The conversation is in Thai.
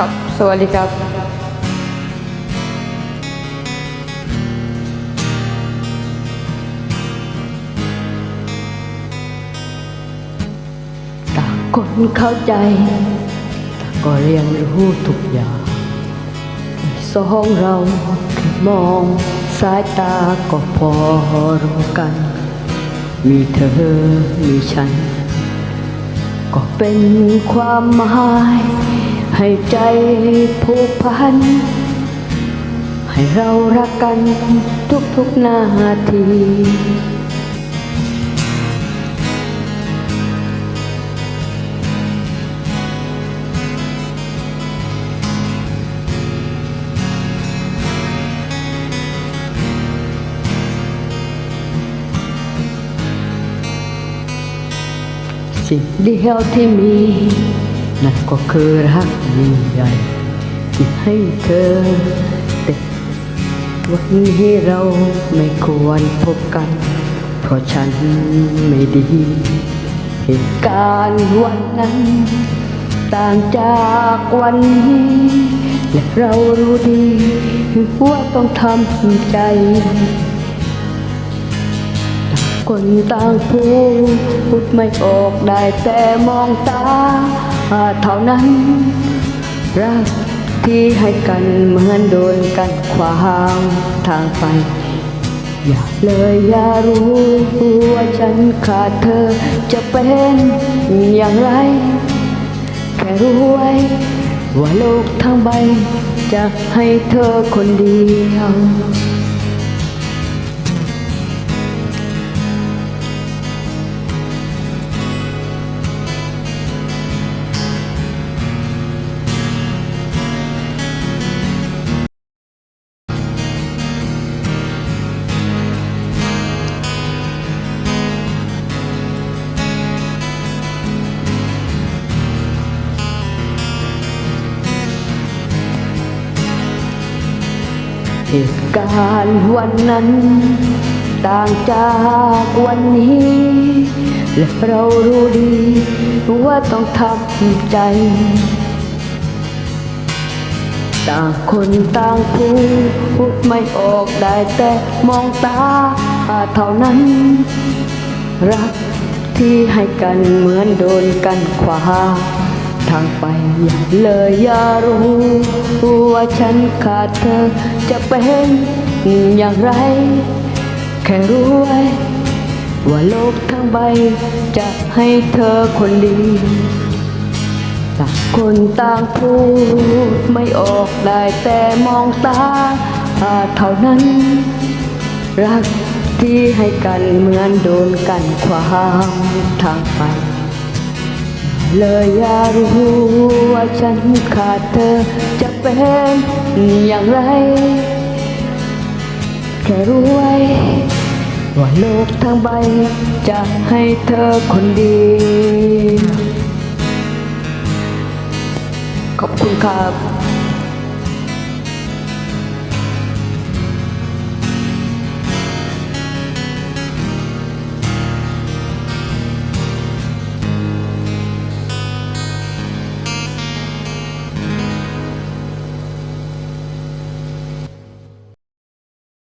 ครับ สวัสดีครับต่างคนเข้าใจต่ก็เรียนรู้ทุกอย่างสองเราแค่มองสายตาก็พอรู้กัน มีเธอมีฉัน ก็เป็นความหมาย ให้ใจผูกพัน ให้เรารักกันทุกๆนาที สิ่งเดียวที่มี นั่นก็คือรักยิ่งใหญ่ที่ให้เธอแต่วันนี้เราไม่ควรพบกัน เพราะฉันไม่ดี เหตุการณ์วันนั้น ต่างจากวันนี้ และเรารู้ดีว่าต้องทำใจคนต่างพูดพูดไม่ออกได้แต่มองตา เท่านั้น รักที่ให้กันเหมือนโดนกันขวางทางไป อย่าเลยอย่ารู้ว่าฉันขาดเธอจะเป็นอย่างไร แค่รู้ไว้ว่าโลกทั้งใบจะให้เธอคนเดียว เหตุการณ์วันนั้น ต่างจากวันนี้ และเรารู้ดีว่าต้องทำใจ ต่างคนต่างพูดพูดไม่ออกได้แต่มองตาเท่านั้น รักที่ให้กันเหมือนโดนกันขวา ทางไปอย่าเลยอย่ารู้ ว่าฉันขาดเธอจะเป็นอย่างไร แค่รู้ไว้ว่าโลกทั้งใบจะให้เธอคนดีต่างคนต่างพูดไม่ออกได้แต่มองตาเท่านั้น รักที่ให้กันเหมือนโดนกันขวางทางไป เลยอยากรู้ว่าฉันขาดเธอจะเป็นอย่างไร แค่รู้ไว้ว่าโลกทั้งใบจะให้เธอคนดี ขอบคุณครับ